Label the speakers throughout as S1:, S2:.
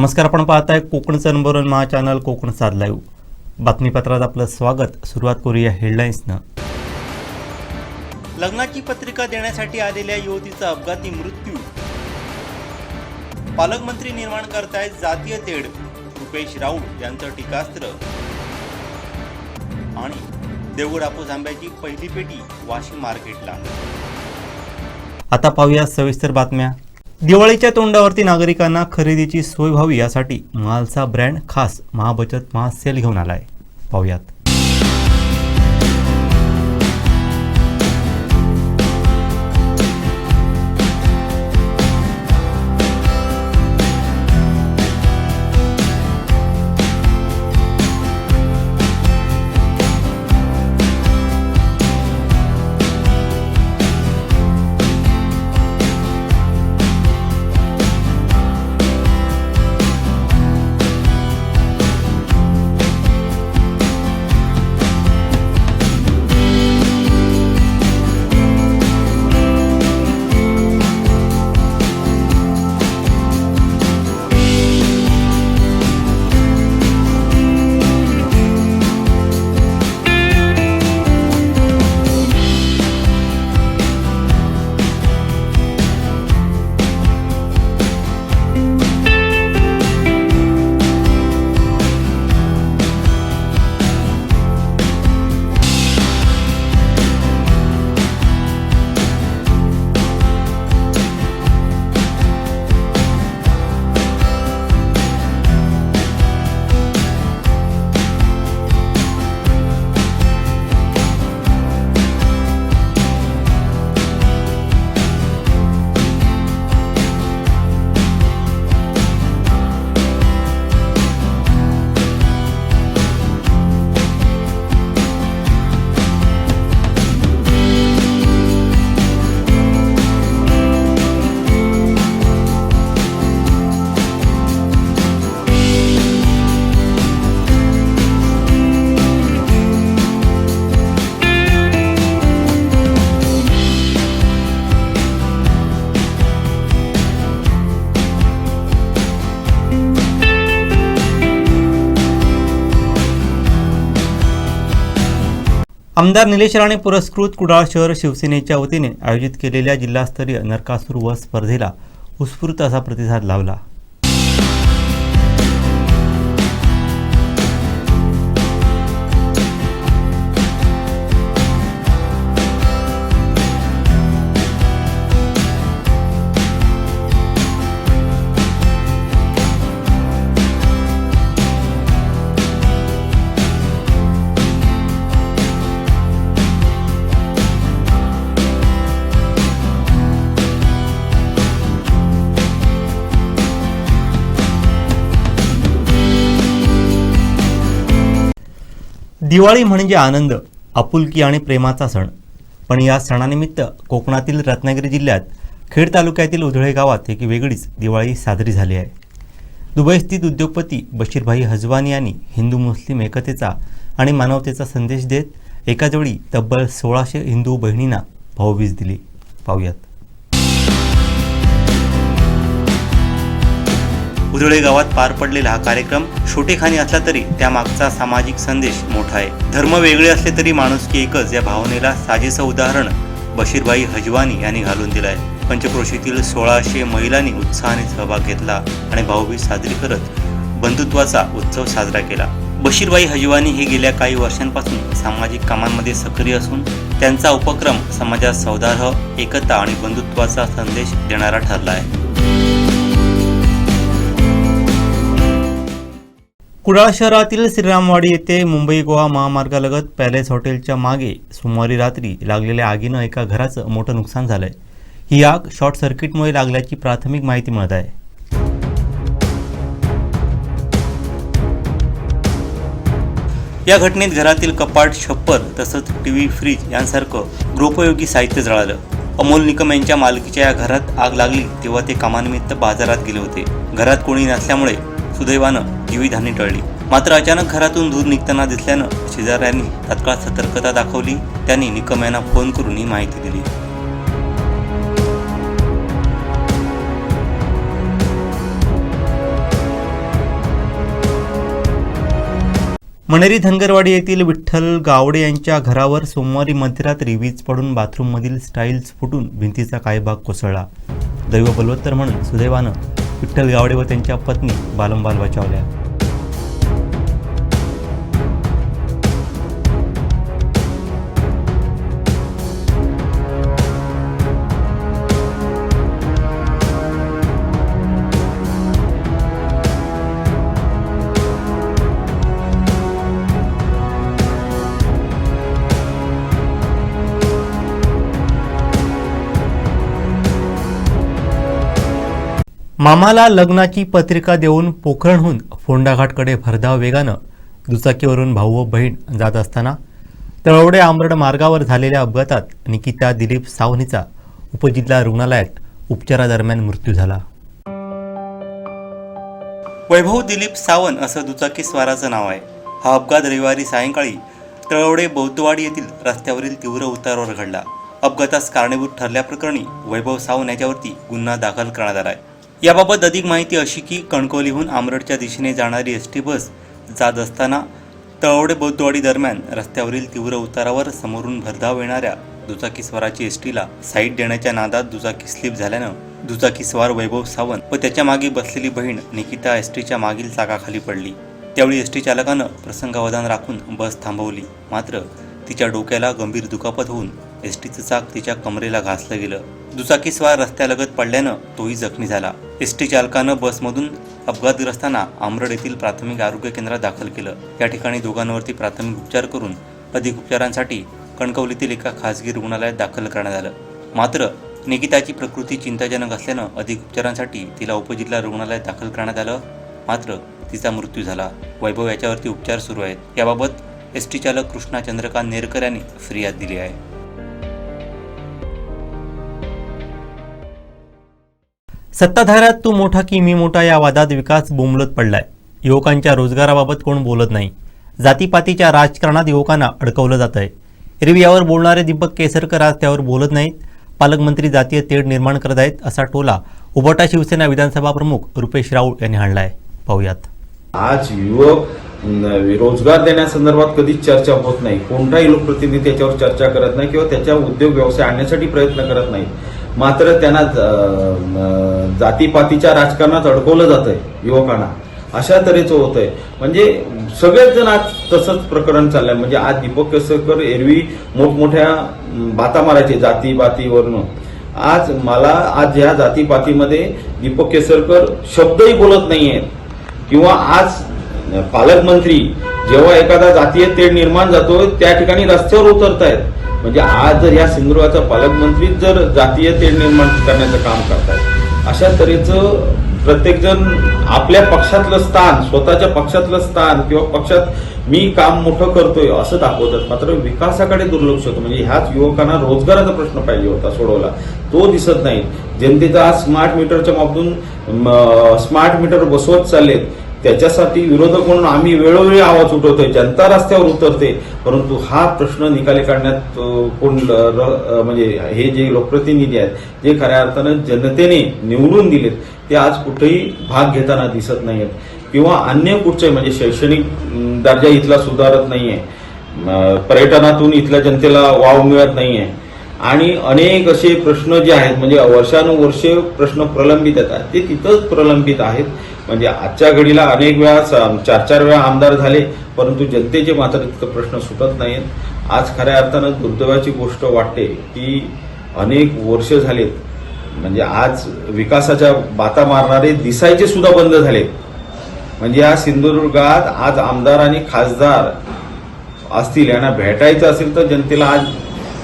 S1: नमस्कार आपण पाहताय कोकणचं नंबर वन महा चॅनल कोकण साध लाईव्ह बातमीपत्रात आपलं स्वागत. सुरुवात करूया हेडलाईन्सनं लग्नाची पत्रिका देण्यासाठी आलेल्या युवतीचा अपघाती मृत्यू. पालकमंत्री निर्माण करतायत जातीय तेढ. रुपेश राऊत यांचं टीकास्त्र. आणि देवगड हापूस आंब्याची पहिली पेटी वाशिम मार्केटला. आता पाहूया सविस्तर बातम्या. दिवाळीच्या तोंडावरती नागरिकांना खरेदीची सोय व्हावी यासाठी मालचा ब्रँड खास महाबचत महासेल घेऊन आला आहे पाहूयात. आमदार निलेश राणे पुरस्कृत कुडाळ शहर शिवसेनेच्या वतीने आयोजित केलेल्या जिल्हास्तरीय नरकासूर व स्पर्धेला उत्स्फूर्त असा प्रतिसाद लावला दिवाळी म्हणजे आनंद आपुलकी आणि प्रेमाचा सण. पण या सणानिमित्त कोकणातील रत्नागिरी जिल्ह्यात खेड तालुक्यातील उधळे गावात एक वेगळीच दिवाळी साजरी झाली आहे. दुबईस्थित उद्योगपती बशीरभाई हजवानी यांनी हिंदू मुस्लिम एकतेचा आणि मानवतेचा संदेश देत एकाचवेळी तब्बल सोळाशे हिंदू बहिणींना भाऊबीज दिली. पाहूयात. उधळे गावात पार पडलेला हा कार्यक्रम छोटेखानी असला तरी त्यामागचा सामाजिक संदेश मोठा आहे. धर्म वेगळे असले तरी माणुसकी एकच या भावनेला साजेसं उदाहरण बशीरबाई हजवानी यांनी घालून दिलं आहे पंचक्रोशीतील सोळाशे महिलांनी उत्साहाने सहभाग घेतला आणि भाऊबीज साजरी करत बंधुत्वाचा उत्सव साजरा केला. बशीरबाई हजवानी हे गेल्या काही वर्षांपासून सामाजिक कामांमध्ये सक्रिय असून त्यांचा उपक्रम समाजात सौदार्ह एकता आणि बंधुत्वाचा संदेश देणारा ठरला आहे. कुडाळ शहरातील श्रीरामवाडी येथे मुंबई गोवा महामार्गालगत पॅलेस हॉटेलच्या मागे सोमवारी रात्री लागलेल्या आगीनं एका घराचं मोठं नुकसान झालंय. ही आग शॉर्ट सर्किटमुळे लागल्याची प्राथमिक माहिती मिळत आहे. या घटनेत घरातील कपाट छप्पर तसंच टी व्ही फ्रीज यांसारखं गृहोपयोगी साहित्य जळालं. अमोल निकम यांच्या मालकीच्या या घरात आग लागली तेव्हा ते कामानिमित्त बाजारात गेले होते. घरात कोणी नसल्यामुळे सुदैवानं जीवितहानी टळली. मात्र अचानक घरातून दूध निघताना दिसल्यानं शेजाऱ्यांनी तात्काळ सतर्कता दाखवली. त्यांनी निकम यांना फोन करून ही माहिती दिली. मणेरी धनगरवाडी येथील विठ्ठल गावडे यांच्या घरावर सोमवारी मध्यरात्री वीज पडून बाथरूममधील स्टाईल्स फुटून भिंतीचा काही भाग कोसळला. दैव बलवत्तर म्हणून सुदैवानं विठ्ठल गावडे व त्यांच्या पत्नी बालंबाल बचावल्या मामाला लग्नाची पत्रिका देऊन पोखरणहून फोंडाघाटकडे भरधाव वेगानं दुचाकीवरून भाऊ व बहीण जात असताना तळवडे आंबरड मार्गावर झालेल्या अपघातात निकिता दिलीप सावनीचा उपजिल्हा रुग्णालयात उपचारादरम्यान मृत्यू झाला. वैभव दिलीप सावंत असं दुचाकी स्वाराचं नाव आहे. हा अपघात रविवारी सायंकाळी तळवडे बौद्धवाडी येथील रस्त्यावरील तीव्र उतारावर घडला. अपघातास कारणीभूत ठरल्याप्रकरणी वैभव सावंत याच्यावरती गुन्हा दाखल करण्यात आला आहे. याबाबत अधिक माहिती अशी की कणकवलीहून आमरडच्या दिशेने जाणारी एस टी बस जात असताना तळवडे बौद्धवाडी दरम्यान रस्त्यावरील तीव्र उतारावर समोरून भरधाव येणाऱ्या दुचाकी स्वाराची एस टीला साईड देण्याच्या नादात दुचाकी स्लिप झाल्यानं दुचाकी स्वार वैभव सावंत व त्याच्यामागे बसलेली बहीण निकिता एस टीच्या मागील चाकाखाली पडली. त्यावेळी एस टी चालकानं प्रसंगावधान राखून बस थांबवली. मात्र तिच्या डोक्याला गंभीर दुखापत होऊन एस टीचं चाक तिच्या कमरेला घासलं गेलं. दुचाकीस्वार रस्त्यालगत पडल्यानं तोही जखमी झाला. एस टी चालकानं बसमधून अपघातग्रस्तांना आमरड येथील प्राथमिक आरोग्य केंद्रात दाखल केलं. या ठिकाणी दोघांवरती प्राथमिक उपचार करून अधिक उपचारांसाठी कणकवलीतील एका खासगी रुग्णालयात दाखल करण्यात आलं. मात्र निकिताची प्रकृती चिंताजनक असल्यानं अधिक उपचारांसाठी तिला उपजिल्हा रुग्णालयात दाखल करण्यात आलं. मात्र तिचा मृत्यू झाला. वैभव याच्यावरती उपचार सुरू आहेत. याबाबत एस टी चालक कृष्णा चंद्रकांत नेरकर यांनी फिर्याद दिली आहे. सत्ताधाऱ्यात तू मोठा की मी मोठा या वादात विकास बोंबलत पडलाय. युवकांच्या रोजगाराबाबत कोण बोलत नाही. जातीपातीच्या राजकारणात युवकांना अडकवलं जात आहे एरवी यावर बोलणारे दीपक केसरकर आज त्यावर बोलत नाहीत. पालकमंत्री जातीय तेढ निर्माण करत आहेत असा टोला उबटा शिवसेना विधानसभा प्रमुख रुपेश राऊळ यांनी हाणलाय. पाहूयात.
S2: आज युवक रोजगार देण्यासंदर्भात कधीच चर्चा होत नाही. कोणताही लोकप्रतिनिधी त्याच्यावर चर्चा करत नाही किंवा त्याच्या उद्योग व्यवसाय आणण्यासाठी प्रयत्न करत नाही. मात्र त्यांना जातीपातीच्या राजकारणात अडकवलं जातंय युवकांना. अशा तऱ्हेचं होतंय. म्हणजे सगळेच जण आज तसंच प्रकरण चाललंय. म्हणजे आज दीपक केसरकर एरवी मोठमोठ्या बाता मारायचे जाती बातीवरनं आज मला आज ह्या जातीपातीमध्ये दीपक केसरकर शब्दही बोलत नाहीयेत किंवा आज पालकमंत्री जेव्हा एखादा जातीय तेढ निर्माण जातो त्या ठिकाणी रस्त्यावर उतरतायत. म्हणजे आज जर या सिंधुदुर्गाचा पालकमंत्री जर जातीय तेढ निर्माण करण्याचं काम करतात अशा तऱ्हेचं प्रत्येकजण आपल्या पक्षातलं स्थान स्वतःच्या पक्षातलं स्थान किंवा पक्षात मी काम मोठं करतोय असं दाखवतात. मात्र विकासाकडे दुर्लक्ष होतं. म्हणजे ह्याच युवकांना रोजगाराचा प्रश्न पाहिजे होता सोडवला. तो दिसत नाही. जनतेचा आज स्मार्ट मीटरच्या बाबतून स्मार्ट मीटर बसवत चाललेत. त्याच्यासाठी विरोधक म्हणून आम्ही वेळोवेळी आवाज उठवतोय जनता रस्त्यावर उतरते. परंतु हा प्रश्न निकाली काढण्यात कोण र- म्हणजे हे जे लोकप्रतिनिधी आहेत जे खऱ्या अर्थानं जनतेने निवडून दिलेत ते आज कुठेही भाग घेताना दिसत नाही आहेत किंवा अन्य कुठचे म्हणजे शैक्षणिक दर्जा इथला सुधारत नाही आहे पर्यटनातून इथल्या जनतेला वाव मिळत नाही आहे आणि अनेक असे प्रश्न जे आहेत म्हणजे वर्षानुवर्षे प्रश्न प्रलंबित आहेत. ते तिथंच प्रलंबित आहेत. म्हणजे आजच्या घडीला अनेक वेळा चार चार वेळा आमदार झाले परंतु जनतेचे मात्र इतकं प्रश्न सुटत नाहीत आज खऱ्या अर्थानं दुर्दैवाची गोष्ट वाटते की अनेक वर्ष झालेत. म्हणजे आज विकासाच्या बाता मारणारे दिसायचे सुद्धा बंद झालेत. म्हणजे या सिंधुदुर्गात आज आमदार आणि खासदार असतील यांना भेटायचं असेल तर जनतेला आज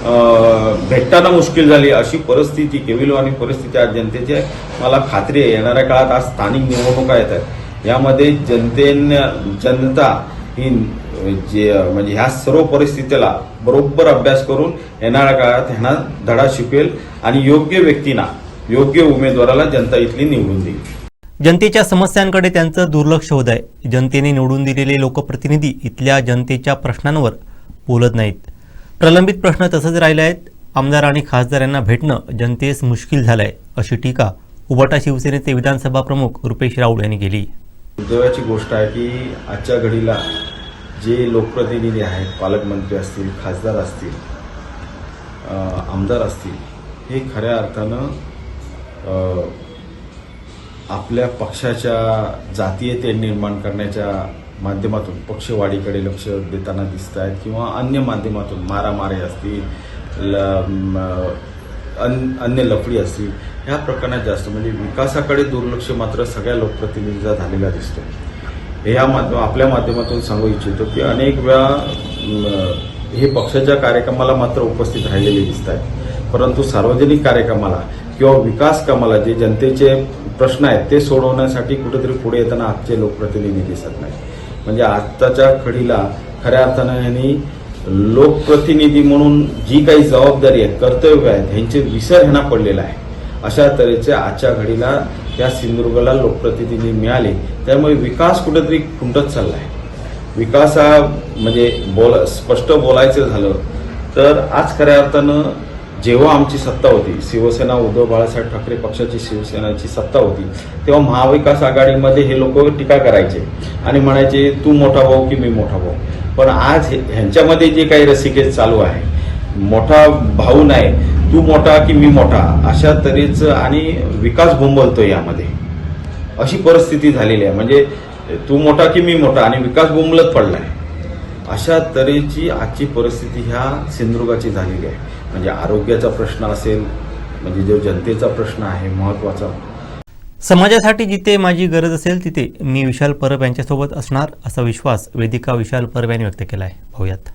S2: भेटताना मुश्किल झाली. अशी परिस्थिती केविलवाणी परिस्थिती आज जनतेची आहे. मला खात्री आहे येणाऱ्या काळात आज स्थानिक निवडणुका येत आहेत यामध्ये जनतेनं जनता ही जे म्हणजे ह्या सर्व परिस्थितीला बरोबर अभ्यास करून येणाऱ्या काळात ह्यांना धडा शिकेल आणि योग्य व्यक्तींना योग्य उमेदवाराला जनता इथली निवडून देईल.
S1: जनतेच्या समस्यांकडे त्यांचं दुर्लक्ष होत आहे. जनतेने निवडून दिलेले लोकप्रतिनिधी इथल्या जनतेच्या प्रश्नांवर बोलत नाहीत. प्रलंबित प्रश्न तसंच राहिले आहेत. आमदार आणि खासदार यांना भेटणं जनतेस मुश्किल झालं आहे अशी टीका उबाटा शिवसेनेचे विधानसभा प्रमुख रुपेश राऊळ यांनी केली.
S2: दुर्दैवाची गोष्ट आहे की आजच्या घडीला जे लोकप्रतिनिधी आहेत पालकमंत्री असतील खासदार असतील आमदार असतील हे खऱ्या अर्थानं आपल्या पक्षाच्या जातीयते निर्माण करण्याच्या माध्यमातून पक्षवाढीकडे लक्ष देताना दिसत आहेत किंवा अन्य माध्यमातून मारामारी असतील ल- अन- अन्य लफडी असतील ह्या प्रकरणात जास्त म्हणजे विकासाकडे दुर्लक्ष मात्र सगळ्या लोकप्रतिनिधींचा झालेला दिसतो ह्या माध्यम आपल्या माध्यमातून सांगू इच्छितो की अनेक वेळा हे पक्षाच्या कार्यक्रमाला मात्र उपस्थित राहिलेले दिसत आहेत परंतु सार्वजनिक कार्यक्रमाला किंवा विकास कामाला जे जनतेचे प्रश्न आहेत ते सोडवण्यासाठी कुठेतरी पुढे येताना आजचे लोकप्रतिनिधी दिसत नाही म्हणजे आत्ताच्या घडीला खऱ्या अर्थानं यांनी लोकप्रतिनिधी म्हणून जी काही जबाबदारी आहे कर्तव्य आहेत ह्यांचे विसर ह्यांना पडलेला आहे. अशा तऱ्हेचे आजच्या घडीला त्या सिंधुदुर्गला लोकप्रतिनिधी मिळाले. त्यामुळे विकास कुठेतरी खुंटत चालला आहे विकास हा म्हणजे बोला स्पष्ट बोलायचं झालं तर आज खऱ्या अर्थानं जेव्हा आमची सत्ता होती शिवसेना उद्धव बाळासाहेब ठाकरे पक्षाची शिवसेनाची सत्ता होती तेव्हा महाविकास आघाडीमध्ये हे लोक टीका करायचे आणि म्हणायचे तू मोठा भाऊ की मी मोठा भाऊ? पण आज हे- ह्यांच्यामध्ये जे काही रसिकेस चालू आहे मोठा भाऊ नाही तू मोठा की मी मोठा? अशा तऱ्हेचं आणि विकास बोंबलतो यामध्ये. अशी परिस्थिती झालेली आहे. म्हणजे तू मोठा की मी मोठा? आणि विकास बोंबलत आहे अशा तऱ्हेची आजची परिस्थिती ह्या सिंधुदुर्गाची झालेली आहे. म्हणजे आरोग्याचा प्रश्न असेल म्हणजे जो जनतेचा प्रश्न आहे महत्त्वाचा.
S1: समाजासाठी जिथे माझी गरज असेल तिथे मी विशाल परब यांच्यासोबत असणार असा विश्वास वेदिका विशाल परब यांनी व्यक्त केला आहे पाहूयात.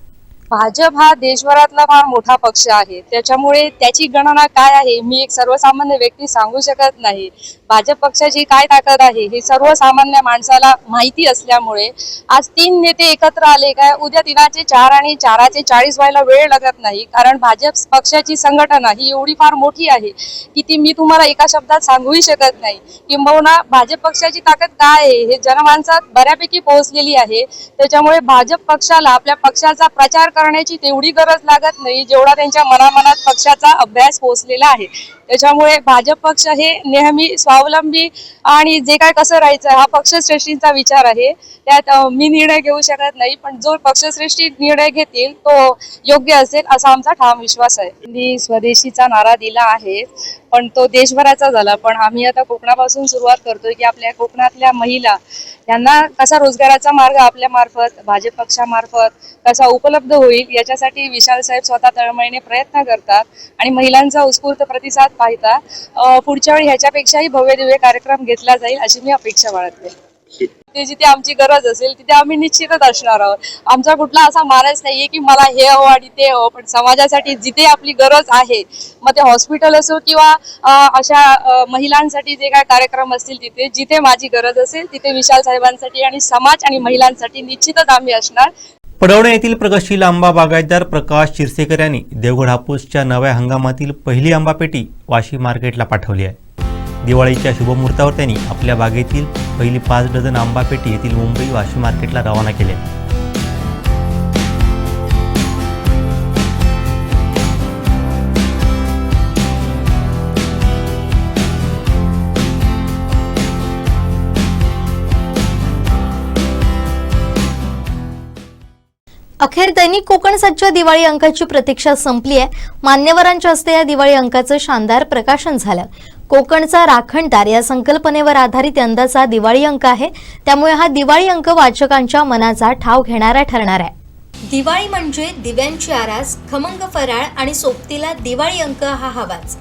S3: भाजप हा देशभरातला फार मोठा पक्ष आहे. त्याच्यामुळे त्याची गणना काय आहे मी एक सर्वसामान्य व्यक्ती सांगू शकत नाही. भाजप पक्षाची काय ताकद आहे हे सर्वसामान्य माणसाला माहिती असल्यामुळे आज तीन नेते एकत्र आले काय उद्या तिनाचे चार आणि चाराचे चाळीस व्हायला वेळ लागत नाही. कारण भाजप पक्षाची संघटना ही एवढी फार मोठी आहे की ती मी तुम्हाला एका शब्दात सांगूही शकत नाही. किंबहुना भाजप पक्षाची ताकद काय आहे हे जनमानसात बऱ्यापैकी पोहोचलेली आहे. त्याच्यामुळे भाजप पक्षाला आपल्या पक्षाचा प्रचार करण्याची तेवढी गरज लागत नाही जेवढा त्यांच्या मनामनात पक्षाचा अभ्यास पोहोचलेला आहे. त्याच्यामुळे भाजप पक्ष हे नेहमी स्वावलंबी आणि जे काय कसं राहायचं हा पक्षश्रेष्ठींचा विचार आहे. त्यात मी निर्णय घेऊ शकत नाही पण जो पक्षश्रेष्ठी निर्णय घेतील तो योग्य असेल असा आमचा ठाम विश्वास आहे. मी स्वदेशीचा नारा दिला आहे पण तो देशभराचा झाला. पण आम्ही आता कोकणापासून सुरुवात करतोय की आपल्या कोकणातल्या महिला यांना कसा रोजगाराचा मार्ग आपल्या मार्फत भाजप पक्षामार्फत कसा उपलब्ध होईल याच्यासाठी विशाल साहेब स्वतः तळमळीने प्रयत्न करतात आणि महिलांचा उत्स्फूर्त प्रतिसाद पाहता पुढच्या वेळी ह्याच्यापेक्षाही भव्य दिव्य कार्यक्रम घेतला जाईल अशी मी अपेक्षा बाळगते. ते जिथे आमची गरज असेल तिथे आम्ही निश्चितच असणार आहोत. आमचा कुठला असा मानस नाहीये की मला हे हवं आणि ते हवं पण समाजासाठी जिथे आपली गरज आहे मग ते हॉस्पिटल असो किंवा अशा महिलांसाठी जे काय कार्यक्रम असतील तिथे जिथे माझी गरज असेल तिथे विशाल साहेबांसाठी आणि समाज आणि महिलांसाठी निश्चितच आम्ही असणार.
S1: पडवणे येथील प्रगतशील आंबा बागायतदार प्रकाश शिरसेकर यांनी देवगड हापूसच्या नव्या हंगामातील पहिली आंबा पेटी वाशी मार्केटला पाठवली आहे. दिवाळीच्या शुभमुहूर्तावर त्यांनी आपल्या बागेतील पहिली पाच डझन आंबा पेटी येथील मुंबई वाशी मार्केटला रवाना केल्या
S4: अखेर दैनिक कोकण सज्ज दिवाळी अंकाची प्रतीक्षा संपली आहे. मान्यवरांच्या हस्ते या दिवाळी अंकाचं शानदार प्रकाशन झालं. कोकणचा राखणदार या संकल्पनेवर आधारित यंदाचा दिवाळी अंक आहे. त्यामुळे हा दिवाळी अंक वाचकांच्या मनाचा ठाव घेणारा ठरणार आहे. दिवाळी म्हणजे दिव्यांची आरास खमंग फराळ आणि सोबतीला दिवाळी अंक हा हवाच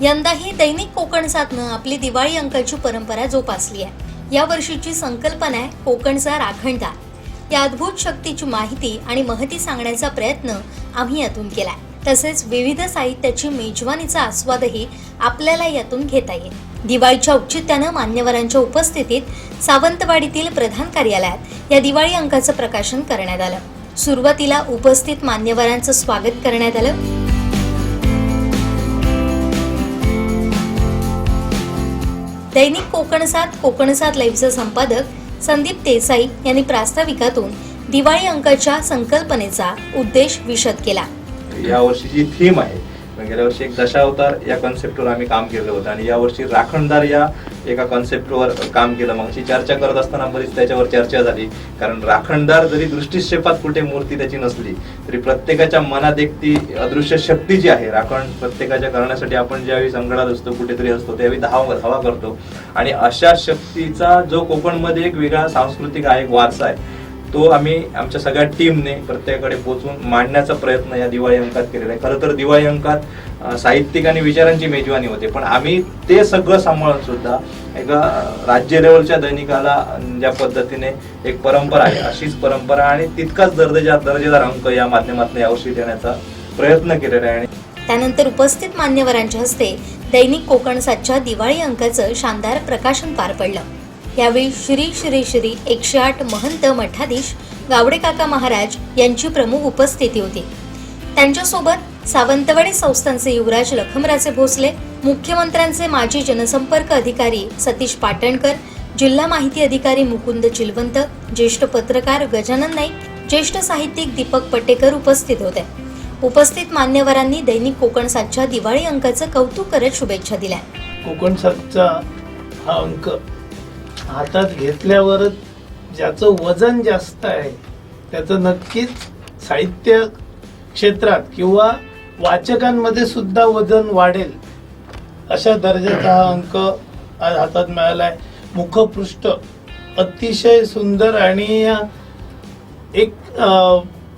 S4: यंदाही दैनिक कोकणसातनं आपली दिवाळी अंकाची परंपरा जोपासली आहे. या वर्षीची संकल्पना आहे कोकणचा राखणदार. या अद्भुत शक्तीची माहिती आणि महती सांगण्याचा प्रयत्न आम्ही यातून केलाय. तसेच विविध साहित्याची मेजवानीचा आस्वादही आपल्याला यातून घेता येईल. दिवाळीच्या औचित्यानं मान्यवरांच्या उपस्थितीत सावंतवाडीतील प्रधान कार्यालयात या दिवाळी अंकाचं प्रकाशन करण्यात आलं. सुरुवातीला उपस्थित मान्यवरांचं स्वागत करण्यात आलं. दैनिक कोकणसात कोकणसात लाईव्हचे संपादक संदीप देसाई यांनी प्रास्ताविकातून दिवाळी अंकाच्या संकल्पनेचा उद्देश विशद केला.
S5: या वर्षीची थीम आहे. म्हणजे गेल्या वर्षी एक दशावतार या कॉन्सेप्टवर आम्ही काम केलं होतं. आणि यावर्षी राखणदार या एका कॉन्सेप्टवर काम केलं. मागची चर्चा करत असताना बरीच त्याच्यावर चर्चा झाली. कारण राखणदार जरी दृष्टिक्षेपात कुठे मूर्ती त्याची नसली तरी प्रत्येकाच्या मनात एक ती अदृश्य शक्ती जी आहे राखण प्रत्येकाच्या करण्यासाठी आपण ज्यावेळी संकटात असतो कुठेतरी असतो त्यावेळी धावा धावा करतो. आणि अशा शक्तीचा जो कोकणमध्ये एक वेगळा सांस्कृतिक आहे एक वारसा आहे तो आम्ही आमच्या सगळ्या टीमने प्रत्येकाकडे पोहोचून मांडण्याचा प्रयत्न या दिवाळी अंकात केलेला आहे. खरं तर दिवाळी अंकात साहित्यिक आणि विचारांची मेजवानी होते. पण आम्ही ते सगळं सांभाळून सुद्धा एका राज्य लेवलच्या दैनिकाला ज्या पद्धतीने एक परंपरा आहे अशीच परंपरा आणि तितकाच दर्जेदार दर्जेदार अंक या माध्यमातून यावर्षी देण्याचा प्रयत्न केलेला आहे. आणि
S4: त्यानंतर उपस्थित मान्यवरांच्या हस्ते दैनिक कोकण सातच्या दिवाळी अंकाचं शानदार प्रकाशन पार पडलं. यावेळी श्री श्री श्री एकशे आठ महंत मठाधीश गावडे काका महाराज यांची प्रमुख उपस्थिती होती. त्यांच्यासोबत सावंतवाडी संस्थांचे युवराज लखमराजे भोसले मुख्यमंत्र्यांचे माजी जनसंपर्क अधिकारी सतीश पाटणकर जिल्हा माहिती अधिकारी मुकुंद चिलवंत ज्येष्ठ पत्रकार गजानन नाईक ज्येष्ठ साहित्यिक दीपक पटेकर उपस्थित होते. उपस्थित मान्यवरांनी दैनिक कोकण सातच्या दिवाळी अंकाचं कौतुक करत शुभेच्छा दिल्या.
S6: कोकण सातचा हा अंक हातात घेतल्यावरच ज्याचं वजन जास्त आहे त्याचं नक्कीच साहित्य क्षेत्रात किंवा वाचकांमध्ये सुद्धा वजन वाढेल अशा दर्जाचा हा अंक आज हातात मिळाला आहे मुखपृष्ठ अतिशय सुंदर आणि एक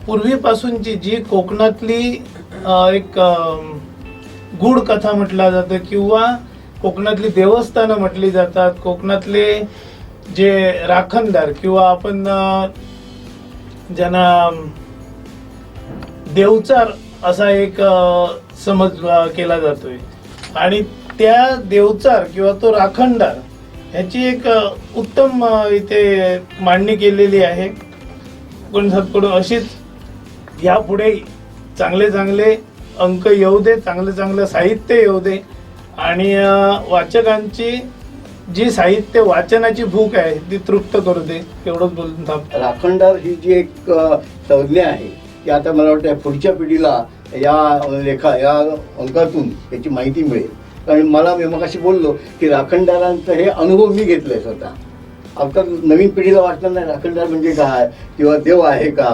S6: पूर्वीपासूनची जी कोकणातली एक गूढ कथा म्हटला जातं किंवा कोकणातली देवस्थानं म्हटली जातात कोकणातले जे राखणदार किंवा आपण ज्यांना देवचार असा एक समज केला जातोय. आणि त्या देवचार किंवा तो राखणदार ह्याची एक उत्तम इथे मांडणी केलेली आहे. कोकणसातकडून अशीच यापुढे चांगले चांगले अंक येऊ दे चांगलं चांगलं साहित्य येऊ दे. आणि वाचकांची जी साहित्य वाचनाची भूक आहे ती तृप्त करू दे एवढंच बोलून
S7: राखणदार ही जी एक संज्ञा आहे ती आता मला वाटतं पुढच्या पिढीला या लेखा या अंकातून याची माहिती मिळेल. कारण मला मी मग अशी बोललो की राखणदारांचा हे अनुभव मी घेतलाय स्वतः. आता नवीन पिढीला वाटणार नाही राखणदार म्हणजे काय किंवा देव आहे का?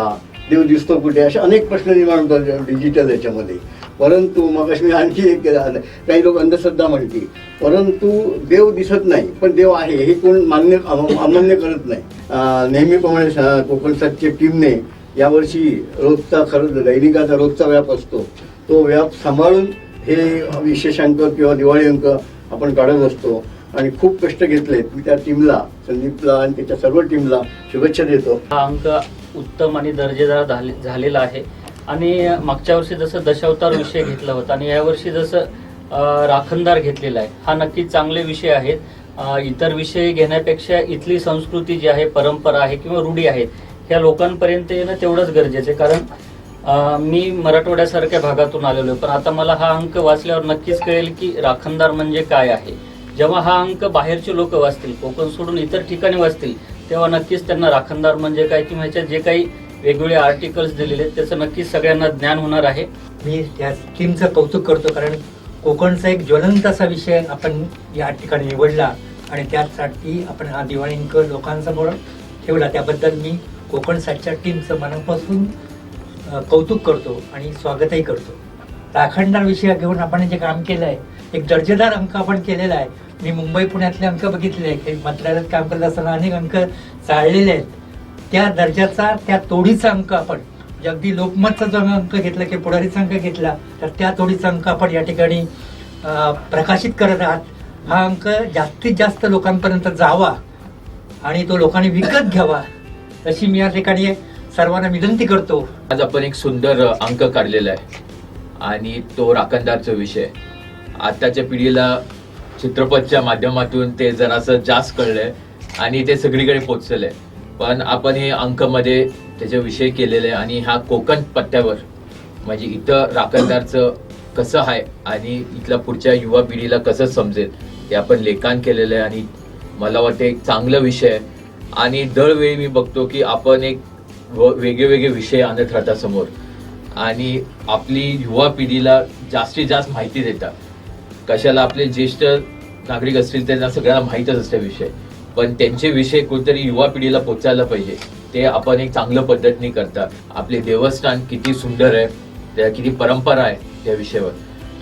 S7: देव दिसतो कुठे? असे अनेक प्रश्न निर्माण होतात डिजिटल याच्यामध्ये. परंतु मग मी आणखी एक केलं, काही लोक अंधश्रद्धा म्हणतील. परंतु देव दिसत नाही पण देव आहे. हे कोण मान्य अमान्य करत नाही. नेहमीप्रमाणे कोकण सातच्या टीमने यावर्षी रोजचा खरंच दैनिकाचा रोजचा व्याप असतो. तो व्याप सांभाळून हे विशेष अंक किंवा दिवाळी अंक आपण काढत असतो. आणि खूप कष्ट घेतलेत. मी त्या टीमला संदीपला आणि त्याच्या सर्व टीमला शुभेच्छा देतो.
S8: हा अंक उत्तम आणि दर्जेदार झाले- झालेला आहे. आणि मागच्या वर्षी जसं दशावतार विषय घेतला होता आणि यावर्षी जसं राखणदार घेतलेला आहे हा नक्कीच चांगले विषय आहेत. इतर विषय घेण्यापेक्षा इथली संस्कृती जी आहे परंपरा आहे किंवा रूढी आहेत ह्या लोकांपर्यंत येणं तेवढंच गरजेचं आहे. कारण मी मराठवाड्यासारख्या भागातून आलेलो आहे पण आता मला हा अंक वाचल्यावर नक्कीच कळेल की राखणदार म्हणजे काय आहे. जेव्हा हा अंक बाहेरचे लोक वाचतील कोकण सोडून इतर ठिकाणी वाचतील तेव्हा नक्कीच त्यांना राखणदार म्हणजे काय किंवा ह्याच्यात जे काही वेगवेगळे आर्टिकल्स दिलेले आहेत त्याचं नक्कीच सगळ्यांना ज्ञान होणार आहे.
S9: मी त्या टीमचं कौतुक करतो कारण कोकणचा एक ज्वलंत असा विषय आपण या ठिकाणी निवडला आणि त्यासाठी आपण हा दिवाळी अंक लोकांसमोर ठेवला. त्याबद्दल मी कोकण सातच्या टीमचं मनापासून कौतुक करतो आणि स्वागतही करतो. राखणदार विषय घेऊन आपण जे काम केलं आहे एक दर्जेदार अंक आपण केलेला आहे. मी मुंबई पुण्यातले अंक बघितले आहेत की मंत्रालयात काम करत असताना अनेक अंक चाललेले आहेत. त्या दर्जाचा त्या तोडीचा अंक आपण म्हणजे अगदी लोकमतचा जो अंक घेतला की पुढारीचा अंक घेतला तर त्या तोडीचा अंक आपण या ठिकाणी प्रकाशित करत आहात. हा अंक जास्तीत जास्त लोकांपर्यंत जावा आणि तो लोकांनी विकत घ्यावा अशी मी या ठिकाणी सर्वांना विनंती करतो.
S10: आज आपण एक सुंदर अंक काढलेला आहे आणि तो राखणदारचा विषय आताच्या पिढीला चित्रपटच्या माध्यमातून ते जरासं जास्त कळलंय आणि ते सगळीकडे पोचलेलं आहे पण आपण हे अंकमध्ये त्याचे विषय केलेले आहे आणि ह्या कोकण पट्ट्यावर म्हणजे इथं राखणदारचं कसं आहे आणि इथल्या पुढच्या युवा पिढीला कसं समजेल ते आपण लेखन केलेलं आहे आणि मला वाटतं एक चांगला विषय आहे. आणि दरवेळी मी बघतो की आपण एक व- वेगळे वेगळे विषय आणत राहता समोर. आणि आपली युवा पिढीला जास्तीत जास्त माहिती देतात. कशाला आपले ज्येष्ठ नागरिक असतील त्यांना सगळ्यांना माहीतच असते विषय. पण त्यांचे विषय कुठेतरी युवा पिढीला पोचायला पाहिजे. ते आपण एक चांगलं पद्धतीने करता आपले देवस्थान किती सुंदर आहे त्या किती परंपरा आहे त्या विषयावर.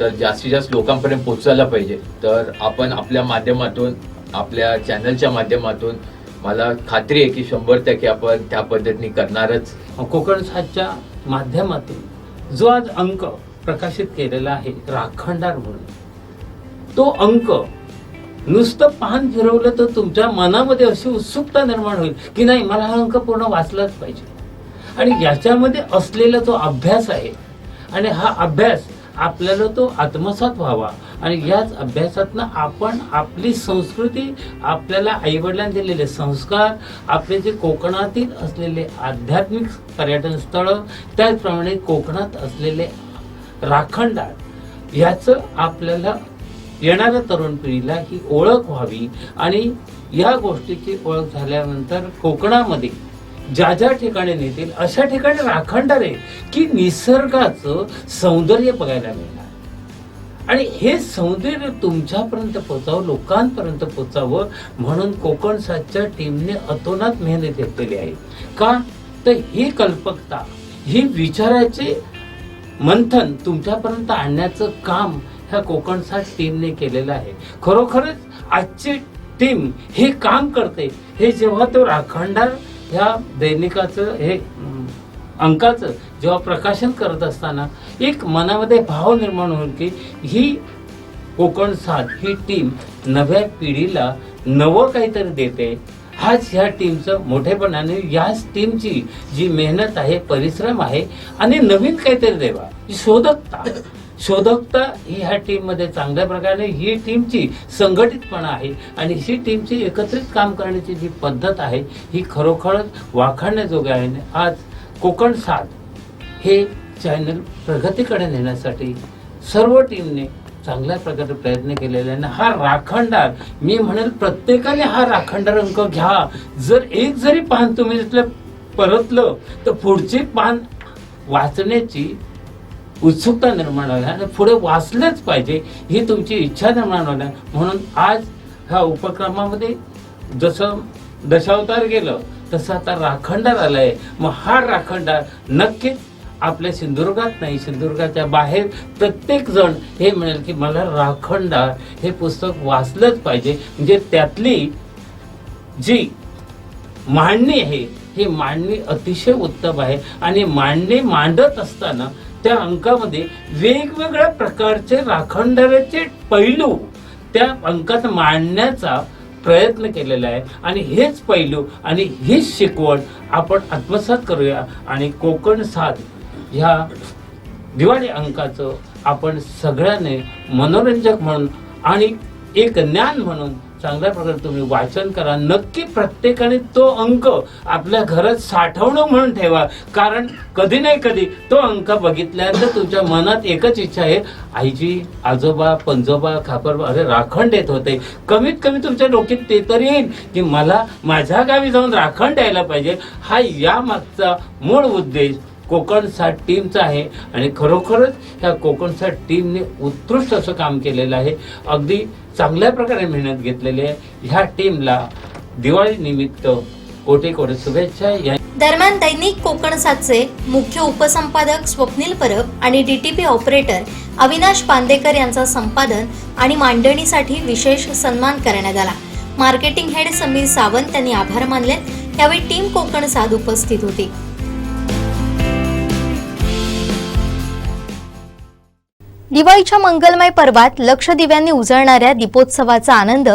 S10: तर जास्तीत जास्त लोकांपर्यंत पोचायला पाहिजे. तर आपण आपल्या माध्यमातून आपल्या चॅनलच्या माध्यमातून मला खात्री आहे की शंभर टक्के आपण त्या पद्धतीने करणारच.
S11: कोकण सातच्या माध्यमातून जो आज अंक प्रकाशित केलेला आहे राखणदार म्हणून. तो अंक. नुसतं पान फिरवलं तर तुमच्या मनामध्ये अशी उत्सुकता निर्माण होईल की नाही मला हा अंक पूर्ण वाचलाच पाहिजे. आणि याच्यामध्ये असलेला जो अभ्यास आहे. आणि हा अभ्यास आपल्याला तो आत्मसात व्हावा. आणि याच अभ्यासातनं आपण आपली संस्कृती आपल्याला आईवडिलांनी दिलेले संस्कार आपले जे कोकणातील असलेले आध्यात्मिक पर्यटन स्थळं त्याचप्रमाणे कोकणात असलेले राखणदार याचं आपल्याला येणाऱ्या तरुण पिढीला ही ओळख व्हावी आणि या गोष्टीची ओळख झाल्यानंतर कोकणामध्ये ज्या ज्या ठिकाणी नेतील अशा ठिकाणी राखणदार आहे की निसर्गाचं सौंदर्य बघायला मिळणार. आणि हे सौंदर्य तुमच्यापर्यंत पोचावं लोकांपर्यंत पोचावं म्हणून कोकण सातच्या टीमने अतोनात मेहनत घेतलेली आहे. का? तर ही कल्पकता ही विचाराचे मंथन तुमच्यापर्यंत आणण्याचं काम ह्या कोकण सात टीमने केलेलं आहे. खरोखरच आजची टीम हे काम करते. हे जेव्हा तो राखणदार ह्या दैनिकाचं हे अंकाचं जेव्हा प्रकाशन करत असताना एक मनामध्ये भाव निर्माण होईल की ही कोकण साथ ही टीम नव्या पिढीला नवं काहीतरी देते. हाच ह्या टीमचं मोठेपणाने याच टीमची जी मेहनत आहे परिश्रम आहे आणि नवीन काहीतरी देवा. ही शोधकता. शोधकता ही ह्या टीममध्ये चांगल्या प्रकारे ही टीमची संघटितपणा आहे आणि ही टीमची एकत्रित काम करण्याची जी पद्धत आहे ही खरोखरच वाखाणण्याजोगी आहे. आज कोकण साथ हे चॅनल प्रगतीकडे नेण्यासाठी सर्व टीमने चांगल्या प्रकारे प्रयत्न केलेले आहे आणि हा राखणदार मी म्हणेल प्रत्येकाने हा राखणदार अंक घ्या. जर एक जरी पान तुम्ही तिथलं परतलं तर पुढचे पान वाचण्याची उत्सुकता निर्माण होणार आणि पुढे वाचलंच पाहिजे ही तुमची इच्छा निर्माण होणार म्हणून आज ह्या उपक्रमामध्ये जसं दशावतार गेलं तसं आता राखणदार आलाय. मग हा राखणदार. नक्कीच आपल्या सिंधुदुर्गात नाही सिंधुदुर्गाच्या बाहेर प्रत्येक जण हे म्हणेल की मला राखणदार हे पुस्तक वाचलंच पाहिजे. म्हणजे त्यातली जी मांडणी आहे ही मांडणी अतिशय उत्तम आहे. आणि मांडणी मांडत असताना त्या अंकामध्ये वेगवेगळ्या प्रकारचे राखणदाराचे पैलू त्या अंकात मांडण्याचा प्रयत्न केलेला आहे. आणि हेच पैलू आणि हीच शिकवण आपण आत्मसात करूया. आणि कोकण साथ ह्या दिवाळी अंकाचं आपण सगळ्यांनी मनोरंजक म्हणून आणि एक ज्ञान म्हणून चांगल्या प्रकारे तुम्ही वाचन करा. नक्की प्रत्येकाने तो अंक आपल्या घरात साठवणं म्हणून ठेवा. कारण कधी नाही कधी तो अंक बघितल्यानंतर तुमच्या मनात एकच इच्छा आहे आईजी आजोबा पंजोबा खापरबा अरे राखण देत होते. कमीत कमी तुमच्या डोक्यात ते तर येईल की मला माझ्या गावी जाऊन राखण द्यायला पाहिजे. हा या मागचा मूळ उद्देश. कोकण सात टीमचं आहे आणि खरोखरच ह्या कोकण सात टीमने उत्कृष्ट असं काम केलेलं आहे. अगदी चांगल्या प्रकारे मेहनत घेतलेली आहे. ह्या टीमला दिवाळी निमित्त कोटी कोटी शुभेच्छा. या
S4: दरम्यान दैनिक कोकण सातचे मुख्य उपसंपादक स्वप्नील परब आणि डीटीपी ऑपरेटर अविनाश पांदेकर यांचा संपादन आणि मांडणीसाठी विशेष सन्मान करण्यात आला. मार्केटिंग हेड समीर सावंत यांनी आभार मानले यावेळी टीम कोकण साध उपस्थित होती. दिवाळीच्या मंगलमय पर्वात लक्ष दिव्यांनी उजळणाऱ्या दीपोत्सवाचा आनंद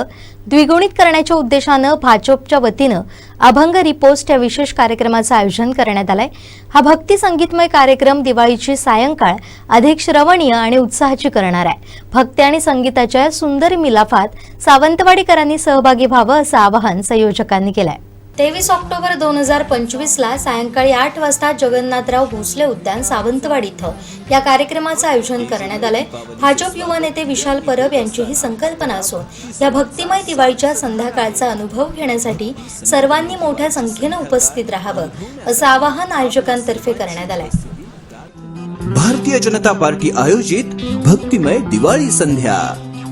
S4: द्विगुणित करण्याच्या उद्देशानं भाजपच्या वतीनं अभंग रिपोस्ट या विशेष कार्यक्रमाचं आयोजन करण्यात आलंय. हा भक्ती संगीतमय कार्यक्रम दिवाळीची सायंकाळ अधिक श्रवणीय आणि उत्साहाची करणार आहे. भक्ती आणि संगीताच्या सुंदर मिलाफात सावंतवाडीकरांनी सहभागी व्हावं असं आवाहन संयोजकांनी केलंय. तेवीस ऑक्टोबर दोन हजार पंचवीसला सायंकाळी आठ वाजता जगन्नाथराव भोसले उद्यान सावंतवाडी इथं या कार्यक्रमाचं आयोजन करण्यात आलंय. भाजप युवा नेते विशाल परब यांची ही संकल्पना असून या भक्तिमय दिवाळीच्या संध्याकाळचा अनुभव घेण्यासाठी सर्वांनी मोठ्या संख्येनं उपस्थित राहावं असं आवाहन आयोजकांतर्फे करण्यात आलंय.
S12: भारतीय जनता पार्टी आयोजित भक्तिमय दिवाळी संध्या.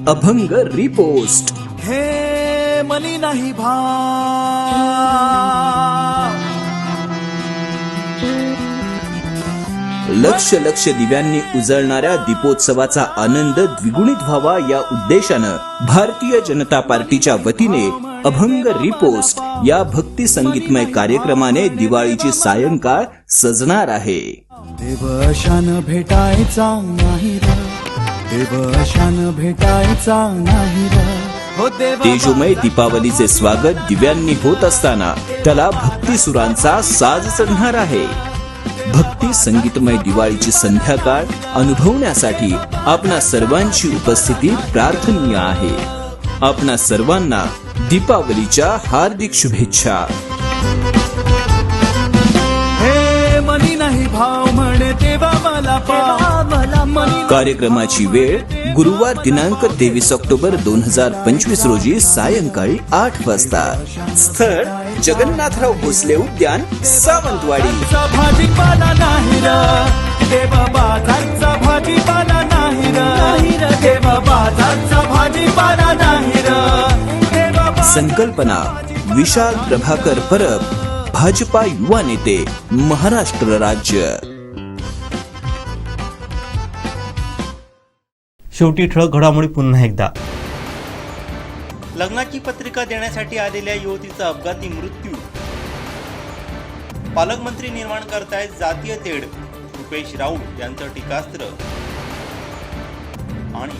S12: अभंग रिपोस्ट.
S13: हे मनी नाही भाव.
S12: लक्ष लक्ष दिव्यांनी उजळणाऱ्या दीपोत्सवाचा आनंद द्विगुणित व्हावा या उद्देशानं भारतीय जनता पार्टीच्या वतीने अभंग रिपोस्ट या भक्ती संगीतमय कार्यक्रमाने दिवाळीची सायंकाळ सजणार आहे.
S13: देवशान भेटायचा नाही देवशान भेटायचा नाही
S12: तेजोमय दीपावलीचे स्वागत दिव्यांनी होत असताना त्याला भक्ती सुरांचा साज चढणार आहे. भक्ती संगीतमय दिवाळीची संध्याकाळ अनुभवण्यासाठी आपणा सर्वांची उपस्थिती प्रार्थनीय आहे. आपणा सर्वांना दीपावलीच्या हार्दिक शुभेच्छा.
S13: हे मनी नाही भाव म्हणे तेव्हा मला पाव. मला मनी
S12: कार्यक्रमाची वेळ गुरुवार दिनांक तेवीस ऑक्टोबर दोन हजार पंचवीस रोजी सायंकाळी आठ वाजता. स्थळ जगन्नाथराव भोसले उद्यान सावंतवाडी.
S13: भाजीपाला नाही र. देव बाजारचा भाजीपाला नाही र. देव बाजारचा भाजीपाला नाही
S12: संकल्पना विशाल प्रभाकर परब भाजपा युवा नेते महाराष्ट्र राज्य.
S1: शेवटी ठळक घडामोडी पुन्हा एकदा. लग्नाची पत्रिका देण्यासाठी आलेल्या युवतीचा अपघाती मृत्यू. पालकमंत्री निर्माण करतायत जातीय तेढ रुपेश राऊत यांचं टीकास्त्र. आणि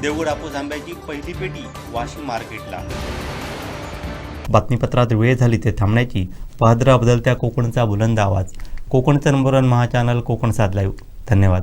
S1: देवगड हापूस आंब्याची पहिली पेटी वाशिम मार्केटला. बातमीपत्रात वेळ झाली ते थांबण्याची पाहद्रा बदलत्या कोकणचा बुलंद आवाज. कोकणचं नंबर वन महाचॅनल कोकण साध लाईव्ह धन्यवाद.